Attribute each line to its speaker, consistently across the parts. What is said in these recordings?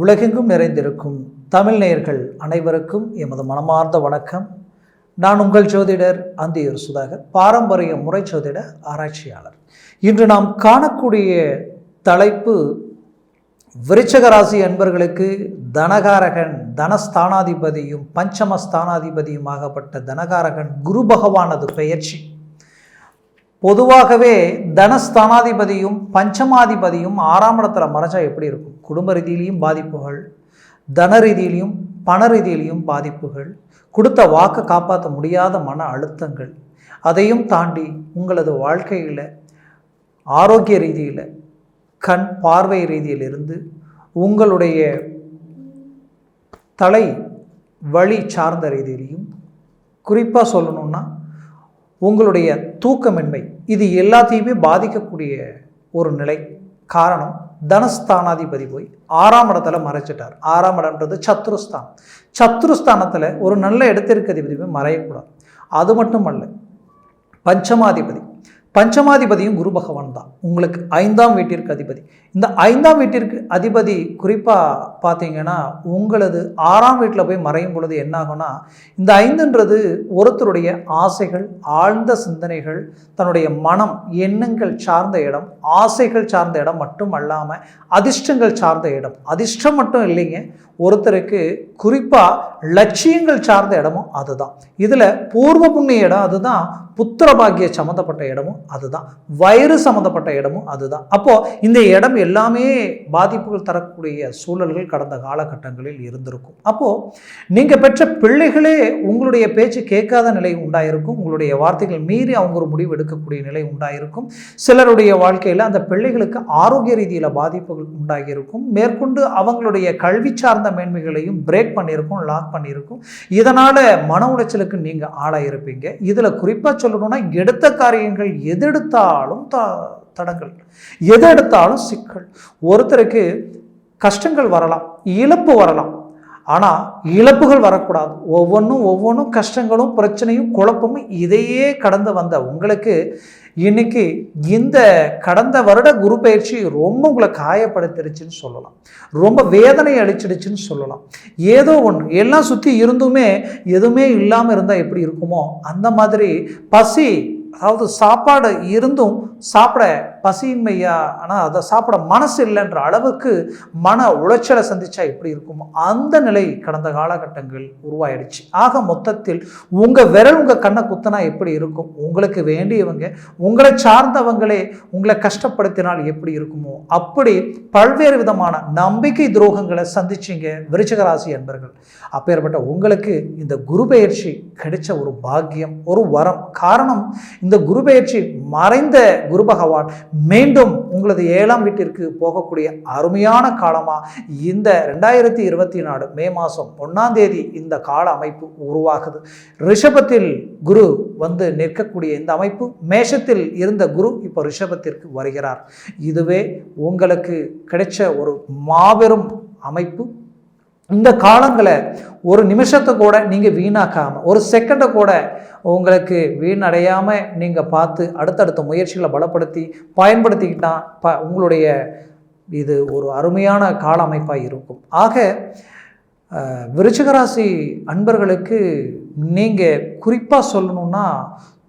Speaker 1: உலகெங்கும் நிறைந்திருக்கும் தமிழ் நேயர்கள் அனைவருக்கும் எமது மனமார்ந்த வணக்கம். நான் உங்கள் ஜோதிடர் அந்தியூர் சுதாகர் பாரம்பரிய முறை ஜோதிட ஆராய்ச்சியாளர். இன்று நாம் காணக்கூடிய தலைப்பு விருச்சகராசி அன்பர்களுக்கு தனகாரகன் தனஸ்தானாதிபதியும் பஞ்சமஸ்தானாதிபதியுமாகப்பட்ட தனகாரகன் குரு பகவானது பெயர்ச்சி. பொதுவாகவே தனஸ்தானாதிபதியும் பஞ்சமாதிபதியும் ஆறாம் இடத்துல மறைஞ்சா எப்படி இருக்கும்? குடும்ப ரீதியிலையும் பாதிப்புகள் தன ரீதியிலையும் பண ரீதியிலையும் பாதிப்புகள் கொடுத்த வாக்கை காப்பாற்ற முடியாத மன அழுத்தங்கள் அதையும் தாண்டி உங்களது வாழ்க்கையில் ஆரோக்கிய ரீதியில் கண் பார்வை ரீதியிலிருந்து உங்களுடைய தலை வழி சார்ந்த ரீதியிலையும் குறிப்பாக சொல்லணுன்னா உங்களுடைய தூக்கமின்மை இது எல்லாத்தையுமே பாதிக்கக்கூடிய ஒரு நிலை. காரணம் தனஸ்தானாதிபதி போய் ஆறாம் இடத்துல மறைச்சிட்டார். ஆறாம் இடம்ன்றது சத்ருஸ்தான். சத்ருஸ்தானத்தில் ஒரு நல்ல இடத்திற்கு அதிபதியுமே மறையக்கூடாது. அது மட்டும் அல்ல பஞ்சமாதிபதி. பஞ்சமாதிபதியும் குரு பகவான் தான். உங்களுக்கு ஐந்தாம் வீட்டிற்கு அதிபதி. இந்த ஐந்தாம் வீட்டிற்கு அதிபதி குறிப்பாக பார்த்தீங்கன்னா உங்களது ஆறாம் வீட்டில் போய் மறையும் பொழுது என்னாகும்னா இந்த ஐந்துன்றது ஒருத்தருடைய ஆசைகள் ஆழ்ந்த சிந்தனைகள் தன்னுடைய மனம் எண்ணங்கள் சார்ந்த இடம் ஆசைகள் சார்ந்த இடம் மட்டும் அல்லாமல் அதிர்ஷ்டங்கள் சார்ந்த இடம். அதிர்ஷ்டம் மட்டும் இல்லைங்க ஒருத்தருக்கு குறிப்பாக லட்சியங்கள் சார்ந்த இடமும் அதுதான். இதில் பூர்வ புண்ணிய இடம் அதுதான் புத்திர பாக்கிய சம்மந்தப்பட்ட இடமும் அதுதான். வயிறு சம்மந்தப்பட்ட இடமும் அதுதான். அப்போது இந்த இடம் எல்லாமே பாதிப்புகள் தரக்கூடிய சூழல்கள் கடந்த காலகட்டங்களில் இருந்திருக்கும். அப்போது நீங்கள் பெற்ற பிள்ளைகளே உங்களுடைய பேச்சு கேட்காத நிலை உண்டாயிருக்கும். உங்களுடைய வார்த்தைகள் மீறி அவங்க ஒரு முடிவு எடுக்கக்கூடிய நிலை உண்டாயிருக்கும். சிலருடைய வாழ்க்கையில் அந்த பிள்ளைகளுக்கு ஆரோக்கிய ரீதியில் பாதிப்புகள் உண்டாகியிருக்கும். மேற்கொண்டு அவங்களுடைய கல்வி சார்ந்த மேன்மைகளையும் பிரேக் பண்ணியிருக்கும் லாக் பண்ணியிருக்கும். இதனால் மன உளைச்சலுக்கு நீங்கள் ஆளாயிருப்பீங்க. இதில் குறிப்பாக சொல்லணும்னா எடுத்த காரியங்கள் எதெடுத்தாலும் த தடங்கள். எது எடுத்தாலும் சிக்கல். ஒருத்தருக்கு கஷ்டங்கள் வரலாம் இழப்பு வரலாம். ஆனால் இழப்புகள் வரக்கூடாது. ஒவ்வொன்றும் ஒவ்வொன்றும் கஷ்டங்களும் பிரச்சனையும் குழப்பமும் இதையே கடந்து வந்த உங்களுக்கு இன்னைக்கு இந்த கடந்த வருட குரு பயிற்சி ரொம்ப உங்களை காயப்படுத்திடுச்சுன்னு சொல்லலாம். ரொம்ப வேதனை அளிச்சிடுச்சுன்னு சொல்லலாம். ஏதோ ஒன்று எல்லாம் சுற்றி இருந்துமே எதுவுமே இல்லாமல் இருந்தால் எப்படி இருக்குமோ அந்த மாதிரி பசி அதாவது சாப்பாடு இருந்தும் சாப்பிட பசியின்மையா? ஆனால் அதை சாப்பிட மனசு இல்லைன்ற அளவுக்கு மன உளைச்சலை சந்திச்சா எப்படி இருக்குமோ? அந்த நிலை கடந்த காலகட்டங்கள் உருவாயிடுச்சு. ஆக மொத்தத்தில் உங்கள் விரல் உங்கள் கண்ணை குத்தினா எப்படி இருக்கும்? உங்களுக்கு வேண்டியவங்க உங்களை சார்ந்தவங்களே உங்களை கஷ்டப்படுத்தினால் எப்படி இருக்குமோ? அப்படி பல்வேறு விதமான நம்பிக்கை துரோகங்களை சந்திச்சிங்க விருச்சகராசி என்பர்கள் அப்பேற்பட்ட உங்களுக்கு இந்த குரு பெயர்ச்சி கிடைச்ச ஒரு பாக்கியம் ஒரு வரம். காரணம் இந்த குரு பெயர்ச்சி மறைந்த குரு பகவான் மீண்டும் உங்களது ஏழாம் வீட்டிற்கு போகக்கூடிய அருமையான காலமாக இந்த ரெண்டாயிரத்தி இருபத்தி நாலு மே மாதம் ஒன்றாம் தேதி இந்த கால அமைப்பு உருவாகுது. ரிஷபத்தில் குரு வந்து நிற்கக்கூடிய இந்த அமைப்பு மேஷத்தில் இருந்த குரு இப்போ ரிஷபத்திற்கு வருகிறார். இதுவே உங்களுக்கு கிடைச்ச ஒரு மாபெரும் அமைப்பு. இந்த காலங்களை ஒரு நிமிஷத்தை கூட நீங்கள் வீணாக்காமல் ஒரு செகண்டை கூட உங்களுக்கு வீணடையாமல் நீங்கள் பார்த்து அடுத்தடுத்த முயற்சிகளை பலப்படுத்தி பயன்படுத்திக்கிட்டா ப உங்களுடைய இது ஒரு அருமையான கால அமைப்பாக இருக்கும். ஆக விருச்சிகராசி அன்பர்களுக்கு நீங்கள் குறிப்பாக சொல்லணுன்னா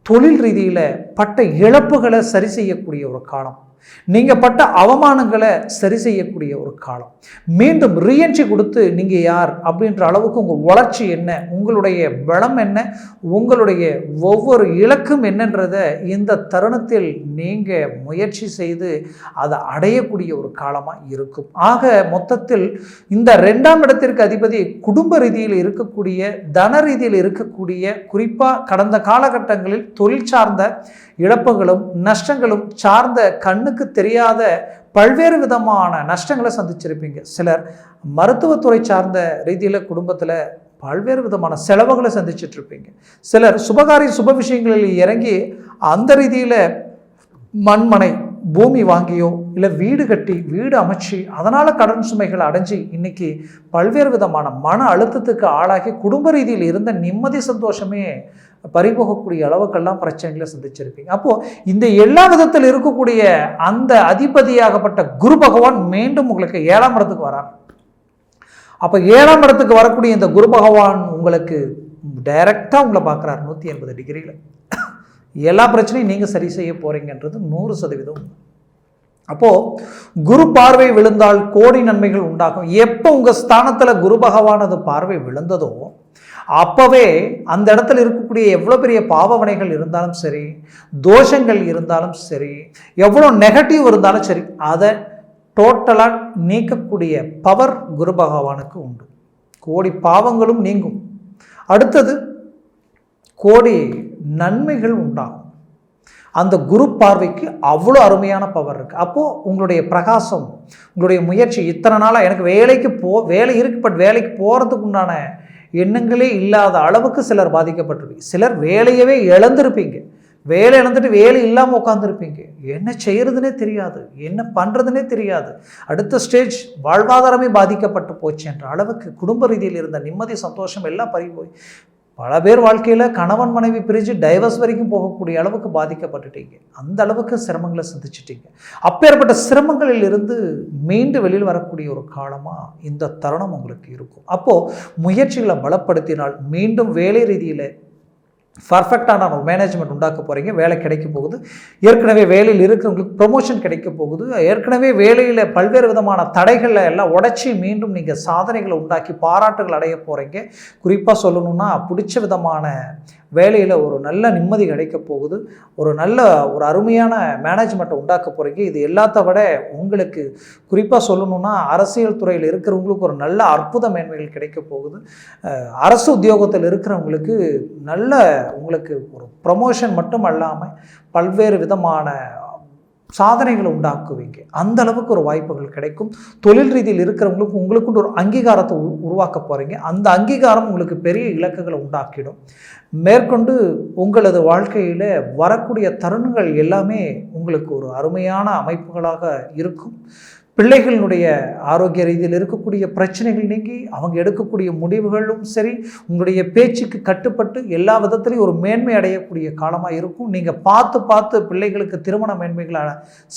Speaker 1: தொழில் ரீதியில் பட்ட இழப்புகளை சரி செய்யக்கூடிய ஒரு காலம். நீங்கள் பட்ட அவமானங்களை சரி செய்யக்கூடிய ஒரு காலம். மீண்டும் ரீஎன்ட்ரி கொடுத்து நீங்கள் யார்? அப்படின்ற அளவுக்கு உங்கள் வளர்ச்சி என்ன? உங்களுடைய பலம் என்ன? உங்களுடைய ஒவ்வொரு இலக்கும் என்னன்றதை இந்த தருணத்தில் நீங்கள் முயற்சி செய்து அதை அடையக்கூடிய ஒரு காலமாக இருக்கும். ஆக மொத்தத்தில் இந்த ரெண்டாம் இடத்திற்கு அதிபதி குடும்ப ரீதியில் இருக்கக்கூடிய தன ரீதியில் இருக்கக்கூடிய குறிப்பாக கடந்த காலகட்டங்களில் தொழில் சார்ந்த இழப்புகளும் நஷ்டங்களும் சார்ந்த கண்ணு கண்ணுக்கு தெரியாத பல்வேறு விதமான நஷ்டங்களை சந்திச்சிருப்பீங்க. சிலர் மருத்துவத்துறை சார்ந்த ரீதியில் குடும்பத்தில் பல்வேறு விதமான செலவுகளை சந்திச்சுட்டு இருப்பீங்க சிலர் சுபகாரிய சுப விஷயங்களில் இறங்கி அந்த ரீதியில் மண்மனை பூமி வாங்கியோ இல்லை வீடு கட்டி வீடு அமைச்சு அதனால் கடன் சுமைகளை அடைஞ்சு இன்னைக்கு பல்வேறு விதமான மன அழுத்தத்துக்கு ஆளாகி குடும்ப ரீதியில் இருந்த நிம்மதி சந்தோஷமே பறிபோகக்கூடிய அளவுக்கெல்லாம் பிரச்சனைகளை சந்திச்சிருப்பீங்க. அப்போது இந்த எல்லா விதத்தில் இருக்கக்கூடிய அந்த அதிபதியாகப்பட்ட குரு பகவான் மீண்டும் உங்களுக்கு ஏழாம் இடத்துக்கு வரார். அப்போ ஏழாம் இடத்துக்கு வரக்கூடிய இந்த குரு பகவான் உங்களுக்கு டைரெக்டாக உங்களை பார்க்குறாரு நூற்றி எண்பது டிகிரியில். எல்லா பிரச்சனையும் நீங்கள் சரி செய்ய போகிறீங்கன்றது நூறு சதவீதம். அப்போது குரு பார்வை விழுந்தால் கோடி நன்மைகள் உண்டாகும். எப்போ உங்கள் ஸ்தானத்தில் குரு பகவானது பார்வை விழுந்ததோ அப்போவே அந்த இடத்துல இருக்கக்கூடிய எவ்வளோ பெரிய பாவவனைகள் இருந்தாலும் சரி தோஷங்கள் இருந்தாலும் சரி எவ்வளோ நெகட்டிவ் இருந்தாலும் சரி அதை டோட்டலாக நீக்கக்கூடிய பவர் குரு பகவானுக்கு உண்டு. கோடி பாவங்களும் நீங்கும். அடுத்தது கோடி நன்மைகள் உண்டாகும். அந்த குரு பார்வைக்கு அவ்வளோ அருமையான பவர் இருக்குது அப்போது உங்களுடைய பிரகாசம் உங்களுடைய முயற்சி இத்தனை நாளாக எனக்கு வேலைக்கு போ வேலை இருக்கு பட் வேலைக்கு போகிறதுக்கு உண்டான எண்ணங்களே இல்லாத அளவுக்கு சிலர் பாதிக்கப்பட்டிருப்பீங்க. சிலர் வேலையவே இழந்திருப்பீங்க. வேலை இழந்துட்டு வேலை இல்லாமல் உட்காந்துருப்பீங்க என்ன செய்கிறதுனே தெரியாது. என்ன பண்ணுறதுனே தெரியாது. அடுத்த ஸ்டேஜ் வாழ்வாதாரமே பாதிக்கப்பட்டு போச்சு என்ற அளவுக்கு குடும்ப ரீதியில் இருந்த நிம்மதி சந்தோஷம் எல்லாம் பறி போய் பல பேர் வாழ்க்கையில் கணவன் மனைவி பிரிஞ்சு டைவர்ஸ் வரைக்கும் போகக்கூடிய அளவுக்கு பாதிக்கப்பட்டுட்டீங்க. அந்த அளவுக்கு சிரமங்களை சந்திச்சிட்டீங்க. அப்பேற்பட்ட சிரமங்களில் இருந்து மீண்டு வெளியில் வரக்கூடிய ஒரு காலமாக இந்த தருணம் உங்களுக்கு இருக்கும். அப்போது முயற்சிகளை பலப்படுத்தினால் மீண்டும் வேலை ரீதியில் பர்ஃபெக்டான ஒரு மேனேஜ்மெண்ட் உண்டாக்க போகிறீங்க வேலை கிடைக்க போகுது. ஏற்கனவே வேலையில் இருக்கிறவங்களுக்கு ப்ரொமோஷன் கிடைக்க போகுது. ஏற்கனவே வேலையில் பல்வேறு விதமான தடைகளை எல்லாம் உடைச்சி மீண்டும் நீங்கள் சாதனைகளை உண்டாக்கி பாராட்டுகள் அடைய போகிறீங்க குறிப்பாக சொல்லணும்னா பிடிச்ச விதமான வேலையில் ஒரு நல்ல நிம்மதி கிடைக்க போகுது. ஒரு நல்ல ஒரு அருமையான மேனேஜ்மெண்ட்டை உண்டாக்க போகிறீங்க இது எல்லாத்த விட உங்களுக்கு குறிப்பாக சொல்லணும்னா அரசியல் துறையில் இருக்கிறவங்களுக்கு ஒரு நல்ல அற்புத மேன்மைகள் கிடைக்க போகுது. அரசு உத்தியோகத்தில் இருக்கிறவங்களுக்கு நல்ல உங்களுக்கு ஒரு ப்ரமோஷன் மட்டும் அல்லாமல் பல்வேறு விதமான சாதனைகளை உண்டாக்குவீங்க. அந்த அளவுக்கு ஒரு வாய்ப்புகள் கிடைக்கும். தொழில் ரீதியில் இருக்கிறவங்களுக்கு உங்களுக்குண்டு ஒரு அங்கீகாரத்தை உருவாக்க போகிறீங்க அந்த அங்கீகாரம் உங்களுக்கு பெரிய இலக்குகளை உண்டாக்கிடும். மேற்கொண்டு உங்களது வாழ்க்கையில் வரக்கூடிய தருணங்கள் எல்லாமே உங்களுக்கு ஒரு அருமையான அமைப்புகளாக இருக்கும். பிள்ளைகளினுடைய ஆரோக்கிய ரீதியில் இருக்கக்கூடிய பிரச்சனைகள் நீங்கி அவங்க எடுக்கக்கூடிய முடிவுகளும் சரி உங்களுடைய பேச்சுக்கு கட்டுப்பட்டு எல்லா விதத்துலையும் ஒரு மேன்மை அடையக்கூடிய காலமாக இருக்கும். நீங்கள் பார்த்து பார்த்து பிள்ளைகளுக்கு திருமண மேன்மைகளை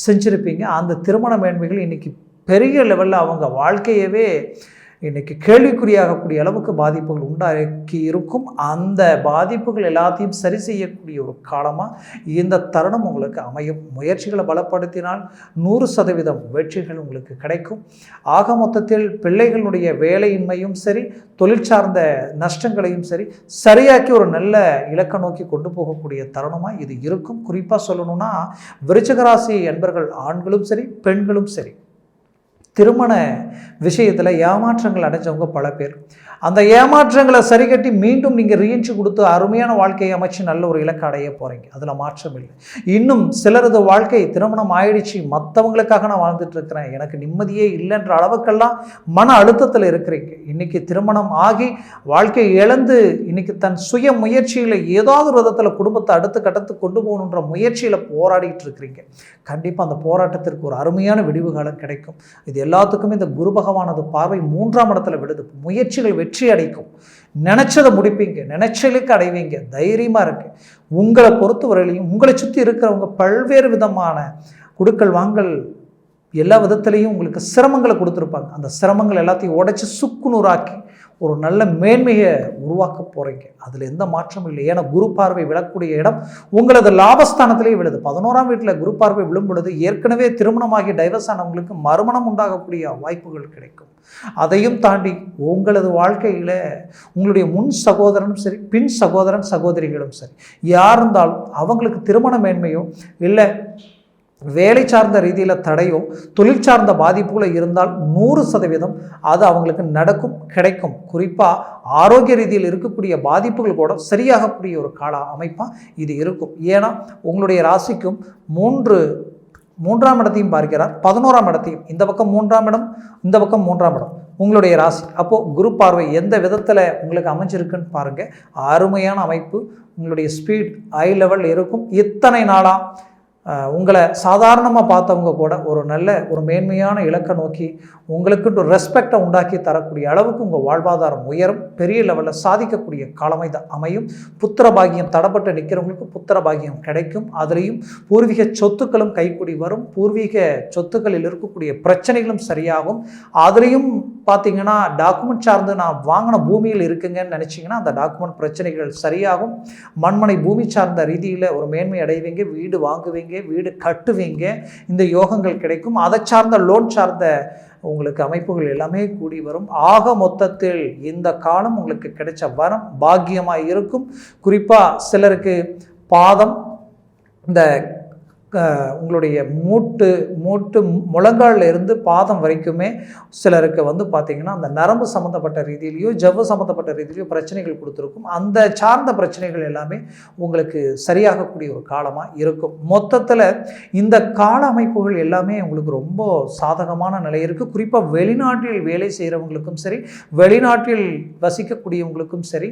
Speaker 1: செஞ்சுருப்பீங்க. அந்த திருமண மேன்மைகள் இன்றைக்கி பெரிய லெவலில் அவங்க வாழ்க்கையவே இன்றைக்கி கேள்விக்குறியாகக்கூடிய அளவுக்கு பாதிப்புகள் உண்டாக்கி இருக்கும். அந்த பாதிப்புகள் எல்லாத்தையும் சரி செய்யக்கூடிய ஒரு காலமாக இந்த தருணம் உங்களுக்கு அமையும். முயற்சிகளை பலப்படுத்தினால் நூறு சதவீதம் வெற்றிகள் உங்களுக்கு கிடைக்கும். ஆக மொத்தத்தில் பிள்ளைகளுடைய வேலையின்மையும் சரி தொழில் சார்ந்த நஷ்டங்களையும் சரி சரியாக்கி ஒரு நல்ல இலக்க நோக்கி கொண்டு போகக்கூடிய தருணமாக இது இருக்கும். குறிப்பாக சொல்லணும்னா விருச்சகராசி என்பர்கள் ஆண்களும் சரி பெண்களும் சரி. திருமண விஷயத்தில் ஏமாற்றங்கள் அடைஞ்சவங்க பல பேர். அந்த ஏமாற்றங்களை சரி கட்டி மீண்டும் நீங்கள் ரீஎன்ட்ரி கொடுத்து அருமையான வாழ்க்கையை அமைச்சு நல்ல ஒரு இலக்கை அடைய போகிறீங்க அதில் மாற்றம் இல்லை. இன்னும் சிலரது வாழ்க்கை திருமணம் ஆயிடுச்சு. மற்றவங்களுக்காக நான் வாழ்ந்துட்டுருக்கிறேன் எனக்கு நிம்மதியே இல்லைன்ற அளவுக்கெல்லாம் மன அழுத்தத்தில் இருக்கிறீங்க. இன்னைக்கு திருமணம் ஆகி வாழ்க்கை இழந்து இன்னைக்கு தன் சுய முயற்சியில் ஏதாவது ஒரு விதத்தில் குடும்பத்தை அடுத்த கட்டத்துக்கு கொண்டு போகணுன்ற முயற்சியில் போராடிட்டு இருக்கிறீங்க. கண்டிப்பாக அந்த போராட்டத்திற்கு ஒரு அருமையான விடிவு காலம் கிடைக்கும். இது எல்லாத்துக்குமே இந்த குரு பகவானது பார்வை மூன்றாம் இடத்துல விடுது முயற்சிகள் வெற்றி அடைக்கும். நினைச்சதை முடிப்பீங்க. நினைச்சலுக்கு அடைவீங்க. தைரியமாக இருக்கு. உங்களை பொறுத்தவரையிலையும் உங்களை சுற்றி இருக்கிறவங்க பல்வேறு விதமான குடுக்கல் வாங்கல் எல்லா விதத்துலேயும் உங்களுக்கு சிரமங்களை கொடுத்துருப்பாங்க. அந்த சிரமங்கள் எல்லாத்தையும் உடைச்சி சுக்குநூறாக்கி ஒரு நல்ல மேன்மையை உருவாக்க போகிறீங்க அதில் எந்த மாற்றமும் இல்லை. ஏன்னா குரு பார்வை விழக்கூடிய இடம் உங்களது லாபஸ்தானத்திலே விழுது. பதினோராம் வீட்டில் குரு பார்வை விழும் பொழுது ஏற்கனவே திருமணமாகி டைவர்ஸ் ஆனவங்களுக்கு மறுமணம் உண்டாகக்கூடிய வாய்ப்புகள் கிடைக்கும். அதையும் தாண்டி உங்களது வாழ்க்கையில் உங்களுடைய முன் சகோதரனும் சரி பின் சகோதரன் சகோதரிகளும் சரி யார் இருந்தாலும் அவங்களுக்கு திருமண மேன்மையோ இல்லை வேலை சார்ந்த ரீதியில் தடையோ தொழில் சார்ந்த பாதிப்புகளோ இருந்தால் நூறு சதவீதம் அது அவங்களுக்கு நடக்கும் கிடைக்கும். குறிப்பாக ஆரோக்கிய ரீதியில் இருக்கக்கூடிய பாதிப்புகள் கூட சரியாகக்கூடிய ஒரு கால அமைப்பாக இது இருக்கும். ஏன்னா உங்களுடைய ராசிக்கும் மூன்று மூன்றாம் இடத்தையும் பார்க்கிறார். பதினோராம் இடத்தையும். இந்த பக்கம் மூன்றாம் இடம் இந்த பக்கம் மூன்றாம் இடம். உங்களுடைய ராசி. அப்போது குரு பார்வை எந்த விதத்தில் உங்களுக்கு அமைஞ்சிருக்குன்னு பாருங்கள் அருமையான அமைப்பு. உங்களுடைய ஸ்பீட் ஹை லெவல் இருக்கும். இத்தனை நாளாக உங்களை சாதாரணமாக பார்த்தவங்க கூட ஒரு நல்ல ஒரு மேன்மையான இலக்கை நோக்கி உங்களுக்கு ஒரு ரெஸ்பெக்டை உண்டாக்கி தரக்கூடிய அளவுக்கு உங்கள் வாழ்வாதாரம் உயரும். பெரிய லெவலில் சாதிக்கக்கூடிய காலமை தான் அமையும். புத்திர பாகியம் தடப்பட்டு நிற்கிறவங்களுக்கு புத்திர பாகியம் கிடைக்கும். அதுலேயும் பூர்வீக சொத்துக்களும் கைக்கூடி வரும். பூர்வீக சொத்துக்களில் இருக்கக்கூடிய பிரச்சனைகளும் சரியாகும். அதுலேயும் பார்த்தீங்கன்னா டாக்குமெண்ட் சார்ந்து நான் வாங்கின பூமியில் இருக்குங்கன்னு நினச்சிங்கன்னா அந்த டாக்குமெண்ட் பிரச்சனைகள் சரியாகும். மண்மனை பூமி சார்ந்த ரீதியில் ஒரு மேன்மை அடைவீங்க. வீடு வாங்குவீங்க. வீடு கட்டுவீங்க இந்த யோகங்கள் கிடைக்கும். அதை சார்ந்த லோன் சார்ந்த உங்களுக்கு அமைப்புகள் எல்லாமே கூடி வரும். ஆக மொத்தத்தில் இந்த காலம் உங்களுக்கு கிடைச்ச வரம் பாக்கியமாக இருக்கும். குறிப்பாக சிலருக்கு பாதம் இந்த உங்களுடைய மூட்டு மூட்டு முழங்கால இருந்து பாதம் வரைக்குமே சிலருக்கு வந்து பார்த்திங்கன்னா அந்த நரம்பு சம்மந்தப்பட்ட ரீதியிலையோ ஜவ்வு சம்மந்தப்பட்ட ரீதியிலையோ பிரச்சனைகள் கொடுத்துருக்கும். அந்த சார்ந்த பிரச்சனைகள் எல்லாமே உங்களுக்கு சரியாகக்கூடிய ஒரு காலமாக இருக்கும். மொத்தத்தில் இந்த கால அமைப்புகள் எல்லாமே உங்களுக்கு ரொம்ப சாதகமான நிலை இருக்குது குறிப்பாக வெளிநாட்டில் வேலை செய்கிறவங்களுக்கும் சரி வெளிநாட்டில் வசிக்கக்கூடியவங்களுக்கும் சரி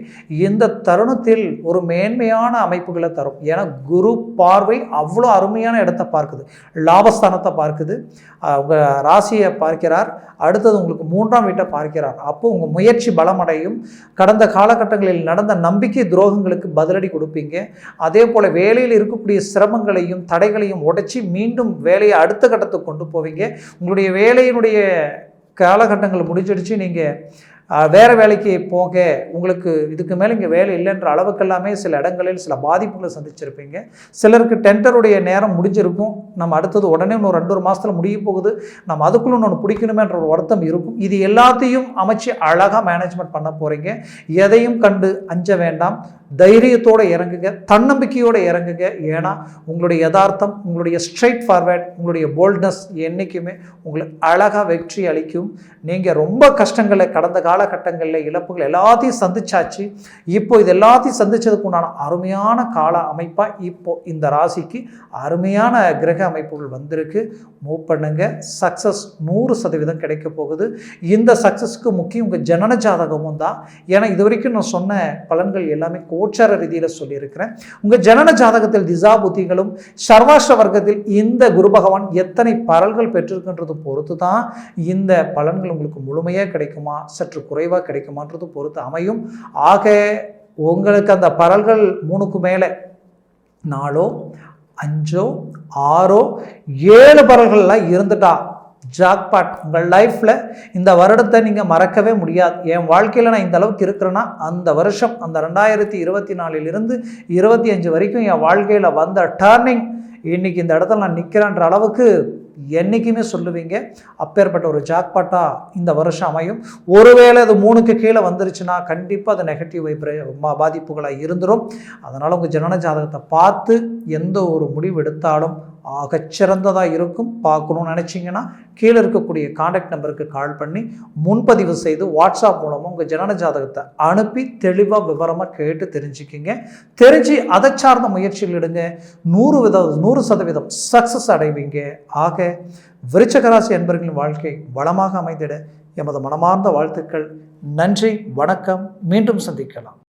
Speaker 1: இந்த தருணத்தில் ஒரு மேன்மையான அமைப்புகளை தரும். ஏன்னா குரு பார்வை அவ்வளோ அருமையான இடத்தை பார்க்குது. லாபஸ்தானத்தை பார்க்குது. உங்கள் ராசியை பார்க்கிறார். அடுத்தது உங்களுக்கு மூன்றாம் வீட்டை பார்க்கிறார். அப்போது உங்கள் முயற்சி பலமடையும். கடந்த காலகட்டங்களில் நடந்த நம்பிக்கை துரோகங்களுக்கு பதிலடி கொடுப்பீங்க. அதே போல் வேலையில் இருக்கக்கூடிய சிரமங்களையும் தடைகளையும் உடைச்சி மீண்டும் வேலையை அடுத்த கட்டத்துக்கு கொண்டு போவீங்க. உங்களுடைய வேலையினுடைய காலகட்டங்கள் முடிஞ்சிடுச்சு. நீங்கள் வேறு வேலைக்கு போக உங்களுக்கு இதுக்கு மேலே இங்கே வேலை இல்லைன்ற அளவுக்கெல்லாமே சில இடங்களில் சில பாதிப்புகளை சந்திச்சிருப்பீங்க. சிலருக்கு டெண்டருடைய நேரம் முடிஞ்சிருக்கும். நம்ம அடுத்தது உடனே இன்னும் ரெண்டு ஒரு மாதத்தில் முடிய போகுது. நம்ம அதுக்குள்ளே ஒன்று பிடிக்கணுமேன்ற ஒரு வருத்தம் இருக்கும். இது எல்லாத்தையும் அமைச்சு அழகாக மேனேஜ்மெண்ட் பண்ண போகிறீங்க எதையும் கண்டு அஞ்ச வேண்டாம். தைரியத்தோடு இறங்குங்க தன்னம்பிக்கையோடு இறங்குங்க. ஏன்னா உங்களுடைய யதார்த்தம் உங்களுடைய ஸ்ட்ரைட் ஃபார்வேர்ட் உங்களுடைய போல்ட்னஸ் என்றைக்குமே உங்களுக்கு அழகாக வெற்றி அளிக்கும். நீங்கள் ரொம்ப கஷ்டங்களை கடந்த காலகட்டங்களில் இழப்புகள் எல்லாத்தையும் சந்திச்சாச்சு. இப்போ இது எல்லாத்தையும் சந்தித்ததுக்கு உண்டான அருமையான கால அமைப்பாக இப்போ இந்த ராசிக்கு அருமையான கிரக அமைப்புகள் வந்திருக்கு. மூவ் பண்ணுங்க. சக்ஸஸ் நூறு சதவீதம் கிடைக்க போகுது. இந்த சக்ஸஸ்க்கு முக்கியம் உங்கள் ஜனன ஜாதகமும் தான். ஏன்னா இது வரைக்கும் நான் சொன்ன பலன்கள் எல்லாமே கோச்சார ரீதியில் சொல்லியிருக்கிறேன். உங்கள் ஜனன ஜாதகத்தில் திசா புத்திகளும் சர்வாஷ்ட வர்க்கத்தில் இந்த குரு பகவான் எத்தனை பரல்கள் பெற்றிருக்கின்றது பொறுத்து தான் இந்த பலன்கள் உங்களுக்கு முழுமையாக கிடைக்குமா சற்று குறைவாக கிடைக்குமான்றது பொறுத்து அமையும். ஆக உங்களுக்கு அந்த பரல்கள் மூணுக்கு மேலே நாலோ அஞ்சோ ஆறோ ஏழு பரல்கள்லாம் இருந்துட்டா ஜாக்பாட் உங்கள் லைஃப்பில் இந்த வருடத்தை நீங்கள் மறக்கவே முடியாது. என் வாழ்க்கையில் நான் இந்த அளவுக்கு இருக்கிறேன்னா அந்த வருஷம் அந்த ரெண்டாயிரத்தி இருபத்தி நாலிலிருந்து இருபத்தி அஞ்சு வரைக்கும் என் வாழ்க்கையில் வந்த டேர்னிங் இன்னைக்கு இந்த இடத்துல நான் நிற்கிறேன்ற அளவுக்கு என்றைக்குமே சொல்லுவீங்க. அப்பேற்பட்ட ஒரு ஜாக்பாட்டாக இந்த வருஷம் அமையும். ஒருவேளை அது மூணுக்கு கீழே வந்துருச்சுன்னா கண்டிப்பாக அது நெகட்டிவ் வைப்ரே பாதிப்புகளாக இருந்துடும் அதனால் உங்கள் ஜனன ஜாதகத்தை பார்த்து எந்த ஒரு முடிவு எடுத்தாலும் ஆகச்சிறந்ததாக இருக்கும். பார்க்கணும்னு நினச்சிங்கன்னா கீழே இருக்கக்கூடிய காண்டாக்ட் நம்பருக்கு கால் பண்ணி முன்பதிவு செய்து வாட்ஸ்அப் மூலமாக உங்கள் ஜனன ஜாதகத்தை அனுப்பி தெளிவாக விவரமாக கேட்டு தெரிஞ்சுக்கிங்க. தெரிஞ்சு அதை சார்ந்த முயற்சிகள் எடுங்க. நூறு வித நூறு சதவீதம் சக்ஸஸ் அடைவீங்க. ஆக விருச்சகராசி என்பர்களின் வாழ்க்கை வளமாக அமைந்திட எமது மனமார்ந்த வாழ்த்துக்கள். நன்றி வணக்கம். மீண்டும் சந்திக்கலாம்.